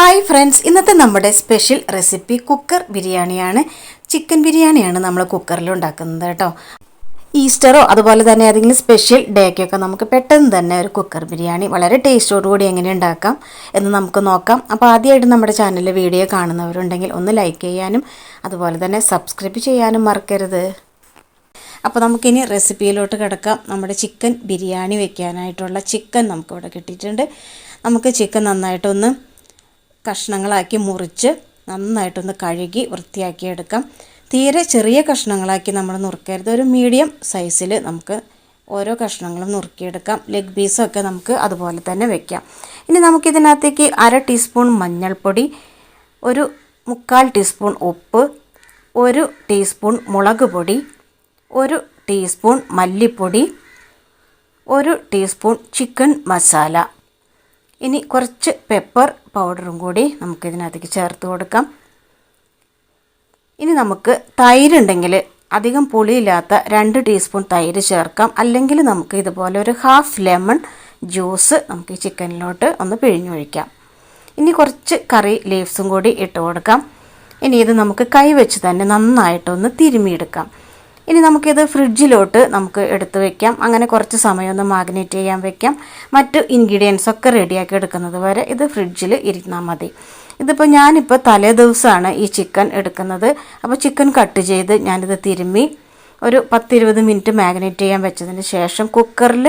Hi friends ഇന്നത്തെ നമ്മുടെ special recipe cooker ബിരിയാണിയാണ്. ചിക്കൻ ബിരിയാണിയാണ് നമ്മൾ കുക്കറിൽ ഉണ്ടാക്കുന്നത് കേട്ടോ. ഈസ്റ്ററോ അതുപോലെ തന്നെ ഏതെങ്കിലും സ്പെഷ്യൽ ഡേക്കൊക്കെ നമുക്ക് പെട്ടെന്ന് തന്നെ ഒരു കുക്കർ ബിരിയാണി വളരെ ടേസ്റ്റോടുകൂടി എങ്ങനെ ഉണ്ടാക്കാം എന്ന് നമുക്ക് നോക്കാം. അപ്പോൾ ആദ്യമായിട്ട് നമ്മുടെ ചാനലിൽ വീഡിയോ കാണുന്നവരുണ്ടെങ്കിൽ ഒന്ന് ലൈക്ക് ചെയ്യാനും അതുപോലെ തന്നെ സബ്സ്ക്രൈബ് ചെയ്യാനും മറക്കരുത്. അപ്പോൾ നമുക്കിനി റെസിപ്പിയിലോട്ട് കിടക്കാം. നമ്മുടെ ചിക്കൻ ബിരിയാണി വെക്കാനായിട്ടുള്ള ചിക്കൻ നമുക്കിവിടെ കിട്ടിയിട്ടുണ്ട്. നമുക്ക് ചിക്കൻ നന്നായിട്ടൊന്ന് കഷ്ണങ്ങളാക്കി മുറിച്ച് നന്നായിട്ടൊന്ന് കഴുകി വൃത്തിയാക്കി എടുക്കാം തീരെ ചെറിയ കഷ്ണങ്ങളാക്കി നമ്മൾ നുറുക്കരുത്. ഒരു മീഡിയം സൈസിൽ നമുക്ക് ഓരോ കഷ്ണങ്ങളും നുറുക്കിയെടുക്കാം. ലെഗ് പീസൊക്കെ നമുക്ക് അതുപോലെ തന്നെ വെക്കാം. ഇനി നമുക്കിതിനകത്തേക്ക് അര ടീസ്പൂൺ മഞ്ഞൾപ്പൊടി ഒരു മുക്കാൽ ടീസ്പൂൺ ഉപ്പ് ഒരു ടീസ്പൂൺ മുളക് പൊടി ഒരു ടീസ്പൂൺ മല്ലിപ്പൊടി ഒരു ടീസ്പൂൺ ചിക്കൻ മസാല ഇനി കുറച്ച് പെപ്പർ പൗഡറും കൂടി നമുക്കിതിനകത്തേക്ക് ചേർത്ത് കൊടുക്കാം. ഇനി നമുക്ക് തൈര് ഉണ്ടെങ്കിൽ അധികം പുളിയില്ലാത്ത രണ്ട് ടീസ്പൂൺ തൈര് ചേർക്കാം. അല്ലെങ്കിൽ നമുക്ക് ഇതുപോലെ ഒരു ഹാഫ് ലെമൺ ജ്യൂസ് നമുക്ക് ഈ ചിക്കനിലോട്ട് ഒന്ന് പിഴിഞ്ഞൊഴിക്കാം. ഇനി കുറച്ച് കറി ലീവ്സും കൂടി ഇട്ട് കൊടുക്കാം. ഇനി ഇത് നമുക്ക് കൈ വെച്ച് തന്നെ നന്നായിട്ടൊന്ന് തിരുമിയെടുക്കാം. ഇനി നമുക്കിത് ഫ്രിഡ്ജിലോട്ട് നമുക്ക് എടുത്ത് വെക്കാം. അങ്ങനെ കുറച്ച് സമയം ഒന്ന് മാഗ്നേറ്റ് ചെയ്യാൻ വെക്കാം. മറ്റു ഇൻഗ്രീഡിയൻസ് ഒക്കെ റെഡിയാക്കി എടുക്കുന്നത് വരെ ഇത് ഫ്രിഡ്ജിൽ ഇരുന്നാൽ മതി. ഇതിപ്പോൾ ഞാനിപ്പോൾ തലേ ദിവസമാണ് ഈ ചിക്കൻ എടുക്കുന്നത്. അപ്പോൾ ചിക്കൻ കട്ട് ചെയ്ത് ഞാനിത് തിരുമ്മി ഒരു പത്തിരുപത് മിനിറ്റ് മാഗ്നേറ്റ് ചെയ്യാൻ വെച്ചതിന് ശേഷം കുക്കറിൽ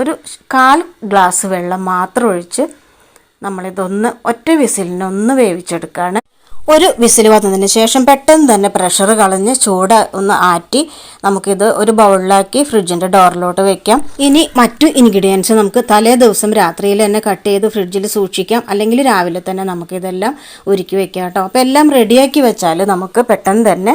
ഒരു കാൽ ഗ്ലാസ് വെള്ളം മാത്രം ഒഴിച്ച് നമ്മളിതൊന്ന് ഒറ്റ വിസിലിനൊന്ന് വേവിച്ചെടുക്കുകയാണ് ഒരു വിസിൽ വന്നതിന് ശേഷം പെട്ടെന്ന് തന്നെ പ്രഷർ കളഞ്ഞ് ചൂട് ഒന്ന് ആറ്റി നമുക്കിത് ഒരു ബൗളിലാക്കി ഫ്രിഡ്ജിന്റെ ഡോറിലോട്ട് വെക്കാം. ഇനി മറ്റു ഇൻഗ്രീഡിയൻസ് നമുക്ക് തലേ ദിവസം രാത്രിയിൽ തന്നെ കട്ട് ചെയ്ത് ഫ്രിഡ്ജിൽ സൂക്ഷിക്കാം. അല്ലെങ്കിൽ രാവിലെ തന്നെ നമുക്കിതെല്ലാം ഒരുക്കി വെക്കാം കേട്ടോ. അപ്പോൾ എല്ലാം റെഡിയാക്കി വെച്ചാൽ നമുക്ക് പെട്ടെന്ന് തന്നെ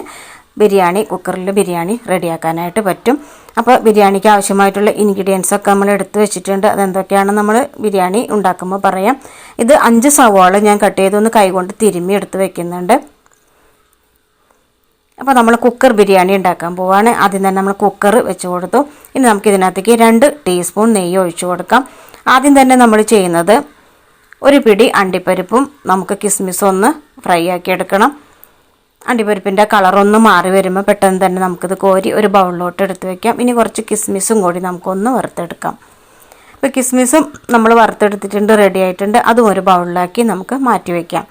ബിരിയാണി കുക്കറിൽ ബിരിയാണി റെഡിയാക്കാനായിട്ട് പറ്റും. അപ്പോൾ ബിരിയാണിക്ക് ആവശ്യമായിട്ടുള്ള ഇൻഗ്രീഡിയൻസ് ഒക്കെ നമ്മൾ എടുത്ത് വെച്ചിട്ടുണ്ട്. അതെന്തൊക്കെയാണ് നമ്മൾ ബിരിയാണി ഉണ്ടാക്കുമ്പോൾ പറയാം. ഇത് അഞ്ച് സവാള ഞാൻ കട്ട് ചെയ്തൊന്ന് കൈകൊണ്ട് തിരുമ്മി എടുത്ത് വെക്കുന്നുണ്ട്. അപ്പോൾ നമ്മൾ കുക്കർ ബിരിയാണി ഉണ്ടാക്കാൻ പോവാണ്. ആദ്യം തന്നെ നമ്മൾ കുക്കർ വെച്ച് കൊടുത്തു. ഇനി നമുക്ക് ഇതിനകത്തേക്ക് രണ്ട് ടീസ്പൂൺ നെയ്യ് ഒഴിച്ചു കൊടുക്കാം. ആദ്യം തന്നെ നമ്മൾ ചെയ്യുന്നത് ഒരു പിടി അണ്ടിപ്പരിപ്പും നമുക്ക് കിസ്മിസ് ഒന്ന് ഫ്രൈ ആക്കി എടുക്കണം. അണ്ടിപ്പരിപ്പിന്റെ കളറൊന്ന് മാറി വരുമ്പോൾ പെട്ടെന്ന് തന്നെ നമുക്കിത് കോരി ഒരു ബൗളിലോട്ട് എടുത്ത് വെക്കാം. ഇനി കുറച്ച് കിസ്മിസും കൂടി നമുക്കൊന്ന് വറുത്തെടുക്കാം. ഇപ്പോൾ കിസ്മിസും നമ്മൾ വറുത്തെടുത്തിട്ടുണ്ട് റെഡി ആയിട്ടുണ്ട്. അതും ഒരു ബൗളിലാക്കി നമുക്ക് മാറ്റി വയ്ക്കാം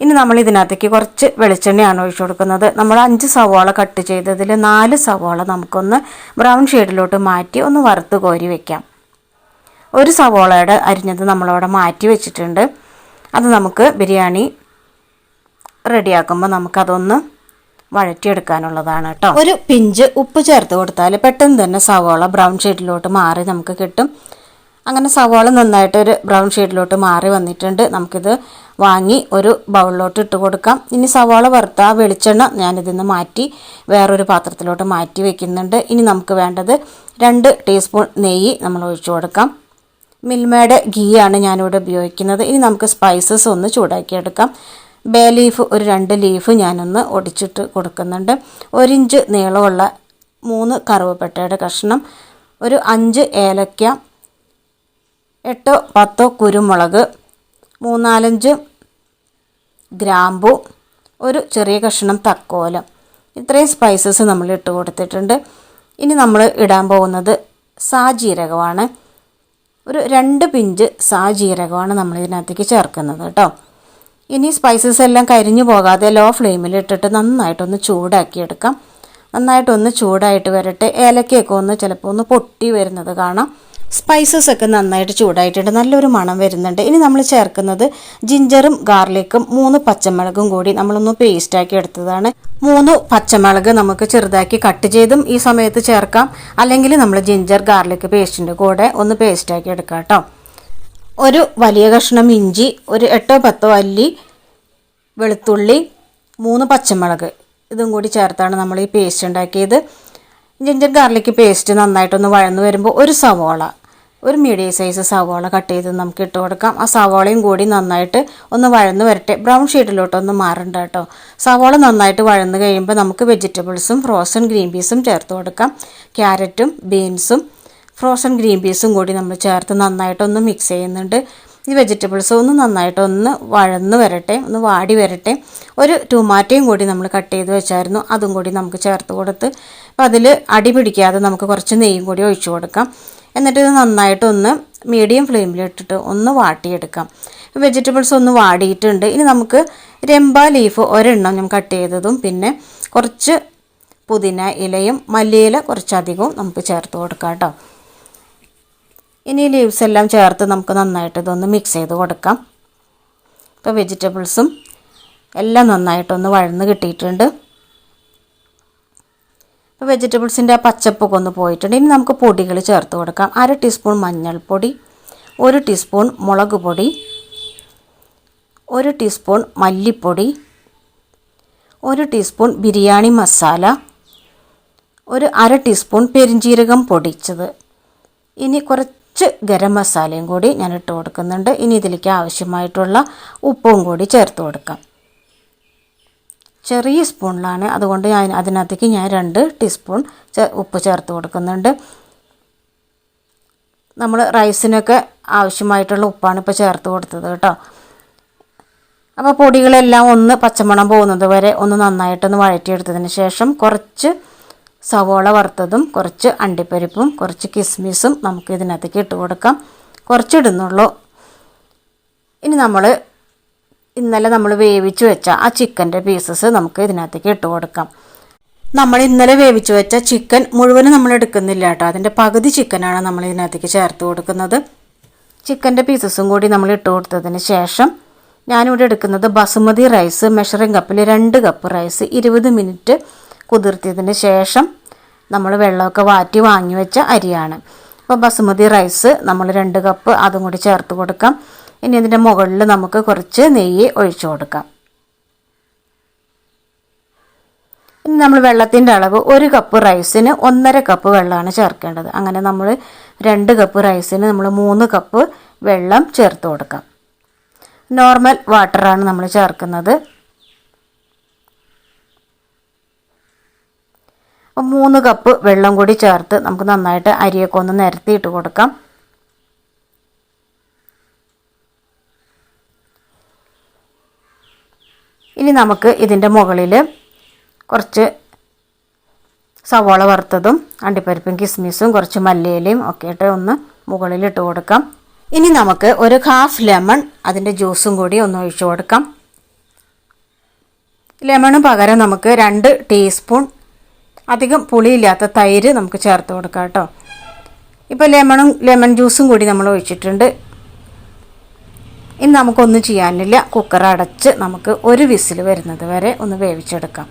ഇനി നമ്മൾ ഇതിനകത്തേക്ക് കുറച്ച് വെളിച്ചെണ്ണയാണ് ഒഴിച്ചു കൊടുക്കുന്നത്. നമ്മൾ അഞ്ച് സവോള കട്ട് ചെയ്തതിൽ നാല് സവോള നമുക്കൊന്ന് ബ്രൗൺ ഷെയ്ഡിലോട്ട് മാറ്റി ഒന്ന് വറുത്ത് കോരി വെക്കാം. ഒരു സവോളയുടെ അരിഞ്ഞത് നമ്മളവിടെ മാറ്റി വെച്ചിട്ടുണ്ട്. അത് നമുക്ക് ബിരിയാണി റെഡിയാക്കുമ്പോൾ നമുക്കതൊന്ന് വഴറ്റിയെടുക്കാനുള്ളതാണ് കേട്ടോ. ഒരു പിഞ്ച് ഉപ്പ് ചേർത്ത് കൊടുത്താൽ പെട്ടെന്ന് തന്നെ സവോള ബ്രൗൺ ഷെയ്ഡിലോട്ട് മാറി നമുക്ക് കിട്ടും. അങ്ങനെ സവോള നന്നായിട്ട് ഒരു ബ്രൗൺ ഷെയ്ഡിലോട്ട് മാറി വന്നിട്ടുണ്ട്. നമുക്കിത് വാങ്ങി ഒരു ബൗളിലോട്ട് ഇട്ട് കൊടുക്കാം. ഇനി സവാള വറുത്ത ആ വെളിച്ചെണ്ണ നിന്ന് മാറ്റി വേറൊരു പാത്രത്തിലോട്ട് മാറ്റി വെക്കുന്നുണ്ട്. ഇനി നമുക്ക് വേണ്ടത് രണ്ട് ടീസ്പൂൺ നെയ്യ് നമ്മൾ ഒഴിച്ചു കൊടുക്കാം. മിൽമയുടെ ഗീയാണ് ഞാനിവിടെ ഉപയോഗിക്കുന്നത്. ഇനി നമുക്ക് സ്പൈസസ് ഒന്ന് ചൂടാക്കിയെടുക്കാം. ബേ ലീഫ് ഒരു രണ്ട് ലീഫ് ഞാനൊന്ന് ഒടിച്ചിട്ട് കൊടുക്കുന്നുണ്ട്. ഒരിഞ്ച് നീളമുള്ള മൂന്ന് കറുവപ്പട്ടയുടെ കഷ്ണം ഒരു അഞ്ച് ഏലക്ക എട്ടോ പത്തോ കുരുമുളക് മൂന്നാലഞ്ച് ഗ്രാമ്പു ഒരു ചെറിയ കഷ്ണം തക്കോലം. ഇത്രയും സ്പൈസസ് നമ്മൾ ഇട്ട് കൊടുത്തിട്ടുണ്ട്. ഇനി നമ്മൾ ഇടാൻ പോകുന്നത് സാജീരകമാണ് ഒരു രണ്ട് പിഞ്ച് സാജീരകമാണ് നമ്മൾ ഇതിനകത്തേക്ക് ചേർക്കുന്നത് കേട്ടോ. ഇനി സ്പൈസസ് എല്ലാം കരിഞ്ഞു പോകാതെ ലോ ഫ്ലെയിമിൽ ഇട്ടിട്ട് നന്നായിട്ടൊന്ന് ചൂടാക്കിയെടുക്കാം. നന്നായിട്ടൊന്ന് ചൂടായിട്ട് വരട്ടെ. ഏലക്കയൊക്കെ ഒന്ന് ചിലപ്പോൾ ഒന്ന് പൊട്ടി വരുന്നത് കാണാം. സ്പൈസസ് ഒക്കെ നന്നായിട്ട് ചൂടായിട്ടുണ്ട്. നല്ലൊരു മണം വരുന്നുണ്ട്. ഇനി നമ്മൾ ചേർക്കുന്നത് ജിഞ്ചറും ഗാർലിക്കും മൂന്ന് പച്ചമുളകും കൂടി നമ്മളൊന്ന് പേസ്റ്റാക്കി എടുത്തതാണ്. മൂന്ന് പച്ചമുളക് നമുക്ക് ചെറുതാക്കി കട്ട് ചെയ്തും ഈ സമയത്ത് ചേർക്കാം. അല്ലെങ്കിൽ നമ്മൾ ജിഞ്ചർ ഗാർലിക് പേസ്റ്റിന്റെ കൂടെ ഒന്ന് പേസ്റ്റാക്കി എടുക്കാം കേട്ടോ. ഒരു വലിയ കഷ്ണം ഇഞ്ചി ഒരു എട്ടോ പത്തോ അല്ലി വെളുത്തുള്ളി മൂന്ന് പച്ചമുളക്. ഇതും കൂടി ചേർത്താണ് നമ്മൾ ഈ പേസ്റ്റ് ഉണ്ടാക്കിയത്. ജിഞ്ചർ ഗാർലിക് പേസ്റ്റ് നന്നായിട്ടൊന്ന് വഴന്നു വരുമ്പോൾ ഒരു സവോള ഒരു മീഡിയം സൈസ് സവോള കട്ട് ചെയ്ത് നമുക്ക് ഇട്ട് കൊടുക്കാം. ആ സവോളയും കൂടി നന്നായിട്ട് ഒന്ന് വഴന്ന് വരട്ടെ. ബ്രൗൺ ഷെയ്ഡിലോട്ടൊന്ന് മാറണ്ട കേട്ടോ. സവോള നന്നായിട്ട് വഴന്ന് കഴിയുമ്പോൾ നമുക്ക് വെജിറ്റബിൾസും ഫ്രോസൺ ഗ്രീൻ പീസും ചേർത്ത് കൊടുക്കാം. ക്യാരറ്റും ബീൻസും ഫ്രോസൺ ഗ്രീൻ പീസും കൂടി നമ്മൾ ചേർത്ത് നന്നായിട്ടൊന്ന് മിക്സ് ചെയ്യുന്നുണ്ട്. ഈ വെജിറ്റബിൾസ് ഒന്ന് നന്നായിട്ട് ഒന്ന് വഴന്ന് വരട്ടെ ഒന്ന് വാടി വരട്ടെ. ഒരു ടൊമാറ്റോയും കൂടി നമ്മൾ കട്ട് ചെയ്ത് വെച്ചായിരുന്നു. അതും കൂടി നമുക്ക് ചേർത്ത് കൊടുത്ത് അപ്പോൾ അതിൽ അടി പിടിക്കാതെ നമുക്ക് കുറച്ച് നെയ്യും കൂടി ഒഴിച്ചു കൊടുക്കാം. എന്നിട്ട് ഇത് നന്നായിട്ടൊന്ന് മീഡിയം ഫ്ലെയിമിലിട്ടിട്ട് ഒന്ന് വാട്ടിയെടുക്കാം. വെജിറ്റബിൾസ് ഒന്ന് വാടിയിട്ടുണ്ട്. ഇനി നമുക്ക് രമ്പ ലീഫ് ഒരെണ്ണം ഞാൻ കട്ട് ചെയ്തതും പിന്നെ കുറച്ച് പുതിന ഇലയും മല്ലിയില കുറച്ചധികവും നമുക്ക് ചേർത്ത് കൊടുക്കാം കേട്ടോ. ഇനി ലീവ്സ് എല്ലാം ചേർത്ത് നമുക്ക് നന്നായിട്ട് ഇതൊന്ന് മിക്സ് ചെയ്ത് കൊടുക്കാം. ഇപ്പോൾ വെജിറ്റബിൾസും എല്ലാം നന്നായിട്ടൊന്ന് വഴന്ന് കിട്ടിയിട്ടുണ്ട്. ഇപ്പോൾ വെജിറ്റബിൾസിന്റെ ആ പച്ചപ്പൊക്കെ ഒന്ന് പോയിട്ടുണ്ട്. ഇനി നമുക്ക് പൊടികൾ ചേർത്ത് കൊടുക്കാം. അര ടീസ്പൂൺ മഞ്ഞൾപ്പൊടി ഒരു ടീസ്പൂൺ മുളക് പൊടി ഒരു ടീസ്പൂൺ മല്ലിപ്പൊടി ഒരു ടീസ്പൂൺ ബിരിയാണി മസാല ഒരു അര ടീസ്പൂൺ പെരിഞ്ജീരകം പൊടിച്ചത്. ഇനി കുറച്ച് ഗരം മസാലയും കൂടി ഞാൻ ഇട്ട് കൊടുക്കുന്നുണ്ട്. ഇനി ഇതിലേക്ക് ആവശ്യമായിട്ടുള്ള ഉപ്പും കൂടി ചേർത്ത് കൊടുക്കാം. ചെറിയ സ്പൂണിലാണ്. അതുകൊണ്ട് ഞാൻ അതിനകത്തേക്ക് ഞാൻ രണ്ട് ടീസ്പൂൺ ഉപ്പ് ചേർത്ത് കൊടുക്കുന്നുണ്ട്. നമ്മൾ റൈസിനൊക്കെ ആവശ്യമായിട്ടുള്ള ഉപ്പാണ് ഇപ്പോൾ ചേർത്ത് കൊടുത്തത് കേട്ടോ. അപ്പോൾ പൊടികളെല്ലാം ഒന്ന് പച്ചമണം പോകുന്നത് വരെ ഒന്ന് നന്നായിട്ടൊന്ന് വഴറ്റിയെടുത്തതിന് ശേഷം കുറച്ച് സവോള വറുത്തതും കുറച്ച് അണ്ടിപ്പരിപ്പും കുറച്ച് കിസ്മിസും നമുക്ക് ഇതിനകത്തേക്ക് ഇട്ട് കൊടുക്കാം. കുറച്ചിടുന്നുള്ളൂ. ഇനി നമ്മൾ ഇന്നലെ നമ്മൾ വേവിച്ച് വെച്ച ആ ചിക്കന്റെ പീസസ് നമുക്ക് ഇതിനകത്തേക്ക് ഇട്ട് കൊടുക്കാം. നമ്മൾ ഇന്നലെ വേവിച്ച് വെച്ച ചിക്കൻ മുഴുവനും നമ്മൾ എടുക്കുന്നില്ല കേട്ടോ. അതിന്റെ പകുതി ചിക്കനാണ് നമ്മൾ ഇതിനകത്തേക്ക് ചേർത്ത് കൊടുക്കുന്നത്. ചിക്കന്റെ പീസസും കൂടി നമ്മൾ ഇട്ട് കൊടുത്തതിന് ശേഷം ഞാനിവിടെ എടുക്കുന്നത് ബസുമതി റൈസ് മെഷറിംഗ് കപ്പിൽ രണ്ട് കപ്പ് റൈസ് ഇരുപത് മിനിറ്റ് കുതിർത്തിയതിന് ശേഷം നമ്മൾ വെള്ളമൊക്കെ വാറ്റി വാങ്ങി വെച്ച അരിയാണ്. അപ്പോൾ ബസുമതി റൈസ് നമ്മൾ രണ്ട് കപ്പ് അതും കൂടി ചേർത്ത് കൊടുക്കാം. ഇനി ഇതിന്റെ മുകളിൽ നമുക്ക് കുറച്ച് നെയ്യ് ഒഴിച്ചു കൊടുക്കാം. ഇനി നമ്മൾ വെള്ളത്തിന്റെ അളവ് ഒരു കപ്പ് റൈസിന് ഒന്നര കപ്പ് വെള്ളമാണ് ചേർക്കേണ്ടത്. അങ്ങനെ നമ്മൾ രണ്ട് കപ്പ് റൈസിന് നമ്മൾ മൂന്ന് കപ്പ് വെള്ളം ചേർത്ത് കൊടുക്കാം. നോർമൽ വാട്ടറാണ് നമ്മൾ ചേർക്കുന്നത്. മൂന്ന് കപ്പ് വെള്ളം കൂടി ചേർത്ത് നമുക്ക് നന്നായിട്ട് അരിയൊക്കെ ഒന്ന് നിരത്തിയിട്ട് കൊടുക്കാം. ഇനി നമുക്ക് ഇതിന്റെ മുകളിൽ കുറച്ച് സവോള വറുത്തതും അണ്ടിപ്പരിപ്പും കിസ്മിസും കുറച്ച് മല്ലിയിലയും ഒക്കെ ഇട്ട് ഒന്ന് മുകളിൽ ഇട്ട് കൊടുക്കാം. ഇനി നമുക്ക് ഒരു ഹാഫ് ലെമൺ അതിന്റെ ജ്യൂസും കൂടി ഒന്ന് ഒഴിച്ചു കൊടുക്കാം. ലെമണ് പകരം നമുക്ക് രണ്ട് ടീസ്പൂൺ അധികം പുളിയില്ലാത്ത തൈര് നമുക്ക് ചേർത്ത് കൊടുക്കാം കേട്ടോ. ഇപ്പോൾ ലെമണും ലെമൺ ജ്യൂസും കൂടി നമ്മൾ ഒഴിച്ചിട്ടുണ്ട്. ഇനി നമുക്കൊന്നും ചെയ്യാനില്ല. കുക്കർ അടച്ച് നമുക്ക് ഒരു വിസിൽ വരുന്നത് വരെ ഒന്ന് വേവിച്ചെടുക്കാം.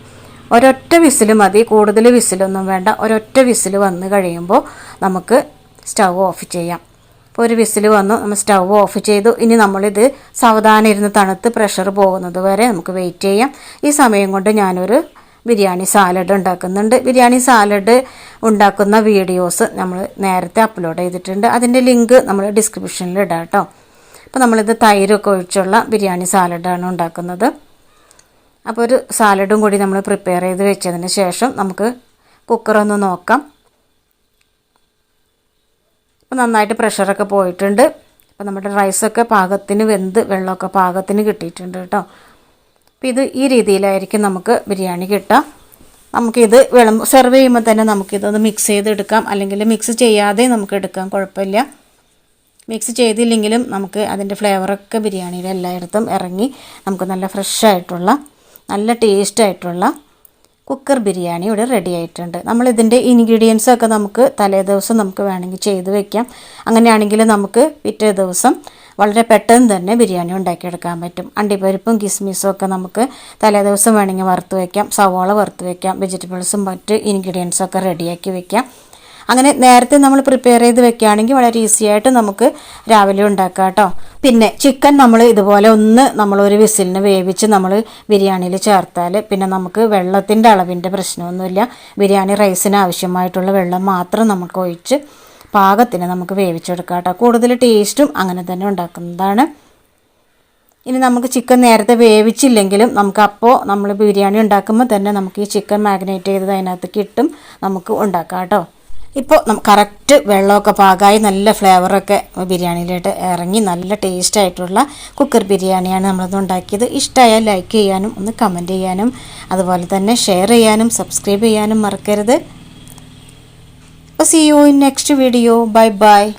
ഒരൊറ്റ വിസിൽ മതി. കൂടുതൽ വിസിലൊന്നും വേണ്ട. ഒരൊറ്റ വിസിൽ വന്ന് കഴിയുമ്പോൾ നമുക്ക് സ്റ്റൗ ഓഫ് ചെയ്യാം. ഇപ്പോൾ ഒരു വിസിൽ വന്നു. നമ്മൾ സ്റ്റൗ ഓഫ് ചെയ്തു. ഇനി നമ്മളിത് സാവധാനം ഇരുന്ന് തണുത്ത് പ്രഷർ പോകുന്നത് വരെ നമുക്ക് വെയിറ്റ് ചെയ്യാം. ഈ സമയം കൊണ്ട് ഞാനൊരു ബിരിയാണി സാലഡ് ഉണ്ടാക്കുന്നുണ്ട്. ബിരിയാണി സാലഡ് ഉണ്ടാക്കുന്ന വീഡിയോസ് നമ്മൾ നേരത്തെ അപ്ലോഡ് ചെയ്തിട്ടുണ്ട്. അതിന്റെ ലിങ്ക് നമ്മൾ ഡിസ്ക്രിപ്ഷനിൽ ഇടാം കേട്ടോ അപ്പോൾ നമ്മളിത് തൈരൊക്കെ ഒഴിച്ചുള്ള ബിരിയാണി സാലഡാണ് ഉണ്ടാക്കുന്നത്. അപ്പോൾ ഒരു സാലഡും കൂടി നമ്മൾ പ്രിപ്പയർ ചെയ്ത് വെച്ചതിന് ശേഷം നമുക്ക് കുക്കറൊന്ന് നോക്കാം. അപ്പോൾ നന്നായിട്ട് പ്രഷറൊക്കെ പോയിട്ടുണ്ട്. അപ്പോൾ നമ്മുടെ റൈസൊക്കെ പാകത്തിന് വെന്ത് വെള്ളമൊക്കെ പാകത്തിന് കിട്ടിയിട്ടുണ്ട് കേട്ടോ അപ്പോൾ ഇത് ഈ രീതിയിലായിരിക്കും നമുക്ക് ബിരിയാണി കിട്ടുക. നമുക്കിത് വിളമ്പ് സെർവ് ചെയ്യുമ്പോൾ തന്നെ നമുക്കിതൊന്ന് മിക്സ് ചെയ്തെടുക്കാം. അല്ലെങ്കിൽ മിക്സ് ചെയ്യാതെ നമുക്ക് എടുക്കാം. കുഴപ്പമില്ല. മിക്സ് ചെയ്തില്ലെങ്കിലും നമുക്ക് അതിന്റെ ഫ്ലേവറൊക്കെ ബിരിയാണിയിൽ എല്ലായിടത്തും ഇറങ്ങി നമുക്ക് നല്ല ഫ്രഷ് ആയിട്ടുള്ള നല്ല ടേസ്റ്റ് ആയിട്ടുള്ള കുക്കർ ബിരിയാണി ഇവിടെ റെഡി ആയിട്ടുണ്ട്. നമ്മൾ ഇതിന്റെ ഇൻഗ്രീഡിയൻസ് ഒക്കെ നമുക്ക് തലേ ദിവസം നമുക്ക് വേണമെങ്കിൽ ചെയ്ത് വെക്കാം. അങ്ങനെയാണെങ്കിൽ നമുക്ക് പിറ്റേ ദിവസം വളരെ പെട്ടെന്ന് തന്നെ ബിരിയാണി ഉണ്ടാക്കിയെടുക്കാൻ പറ്റും. അണ്ടിപ്പരിപ്പും കിസ്മിസും ഒക്കെ നമുക്ക് തലേദിവസം വേണമെങ്കിൽ വറുത്ത് വയ്ക്കാം സവോള വറുത്ത് വയ്ക്കാം വെജിറ്റബിൾസും മറ്റ് ഇൻഗ്രീഡിയൻസും ഒക്കെ റെഡിയാക്കി വെക്കാം. അങ്ങനെ നേരത്തെ നമ്മൾ പ്രിപ്പയർ ചെയ്ത് വെക്കുകയാണെങ്കിൽ വളരെ ഈസി ആയിട്ട് നമുക്ക് രാവിലെ ഉണ്ടാക്കാം കേട്ടോ. പിന്നെ ചിക്കൻ നമ്മൾ ഇതുപോലെ ഒന്ന് നമ്മളൊരു വിസിലിന് വേവിച്ച് നമ്മൾ ബിരിയാണിയിൽ ചേർത്താൽ പിന്നെ നമുക്ക് വെള്ളത്തിന്റെ അളവിന്റെ പ്രശ്നമൊന്നുമില്ല. ബിരിയാണി റൈസിന് ആവശ്യമായിട്ടുള്ള വെള്ളം മാത്രം നമുക്ക് ഒഴിച്ച് പാകത്തിന് നമുക്ക് വേവിച്ചെടുക്കാം കേട്ടോ. കൂടുതൽ ടേസ്റ്റും അങ്ങനെ തന്നെ ഉണ്ടാക്കുന്നതാണ്. ഇനി നമുക്ക് ചിക്കൻ നേരത്തെ വേവിച്ചില്ലെങ്കിലും നമുക്ക് അപ്പോൾ നമ്മൾ ബിരിയാണി ഉണ്ടാക്കുമ്പോൾ തന്നെ നമുക്ക് ഈ ചിക്കൻ മാഗ്നേറ്റ് ചെയ്തത് അതിനകത്ത് കിട്ടും. നമുക്ക് ഉണ്ടാക്കാം കേട്ടോ. ഇപ്പോൾ കറക്റ്റ് വെള്ളമൊക്കെ പാകമായി നല്ല ഫ്ലേവറൊക്കെ ബിരിയാണിയിലോട്ട് ഇറങ്ങി നല്ല ടേസ്റ്റ് ആയിട്ടുള്ള കുക്കർ ബിരിയാണിയാണ് നമ്മളത് ഉണ്ടാക്കിയത്. ഇഷ്ടമായാൽ ലൈക്ക് ചെയ്യാനും ഒന്ന് കമന്റ് ചെയ്യാനും അതുപോലെ തന്നെ ഷെയർ ചെയ്യാനും സബ്സ്ക്രൈബ് ചെയ്യാനും മറക്കരുത്. I'll see you in next video. Bye bye.